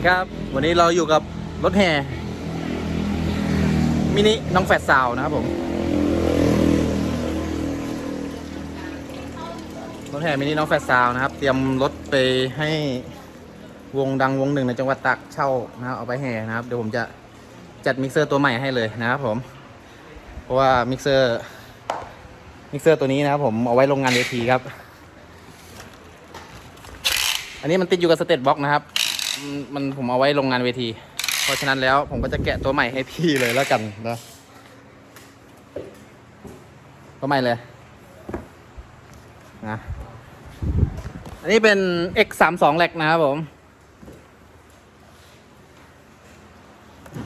ดีครับ วันนี้เราอยู่กับรถแห่มินิน้องแฟดซาวนะครับผม รถแห่มินิน้องแฟดซาวนะครับ เตรียมรถไปให้วงดังวงหนึ่งในจังหวัดตากเช่านะครับเอาไปแห่นะครับ เดี๋ยวผมจะจัดมิกเซอร์ตัวใหม่ให้เลยนะครับผม เพราะว่ามิกเซอร์มิกเซอร์ตัวนี้นะครับผมเอาไว้ลงงานเวทีครับ อันนี้มันติดอยู่กับสเตตบ็อกนะครับ มันผมเอาไว้ลงงานเวที เพราะฉะนั้นแล้วผมก็จะแกะตัวใหม่ให้พี่เลยแล้วกันนะตัวใหม่เลยนะอันนี้เป็น X 3 2แลกนะครับผม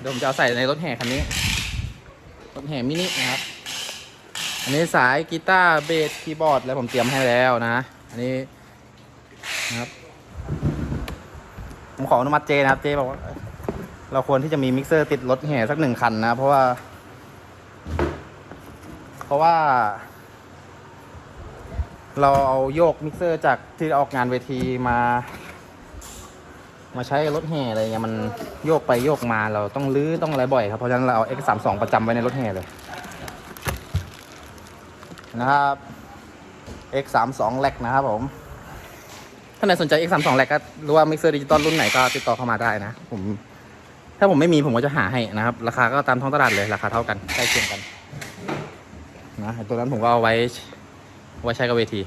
เดี๋ยวผมจะเอาใส่ในรถแห่คันนี้ รถแห่มินินะครับ อันนี้สายกีตาร์เบสคีย์บอร์ด แล้วผมเตรียมให้แล้วนะ อันนี้นะครับ ผมขออนุมัติเจนะครับเจบอกว่า เราควรที่จะมีมิกเซอร์ติดรถแห่สักหนึ่งคันนะ เพราะว่า เพราะว่า เราเอาโยกมิกเซอร์จากที่ออกงานเวทีมา มาใช้รถแห่อะไรเงี้ยมันโยกไปโยกมาเราต้องลื้อต้องอะไรบ่อยครับเพราะฉะนั้นเราเอา X 3 2 ประจำไว้ในรถแห่เลย นะครับ X 3 2 แลกนะครับผมาไหนสนใจ X 3 2แลกก็หรือว่ามิกเซอร์ดิจิตอลรุ่นไหนก็ติดต่อเข้ามาได้นะ ผม ถ้าผมไม่มีผมก็จะหาให้นะครับ ราคาก็ตามท้องตลาดเลยราคาเท่ากันใกล้เคียงกันนะตัวนั้นผมก็เอาไว้ไว้ใช้กับเวที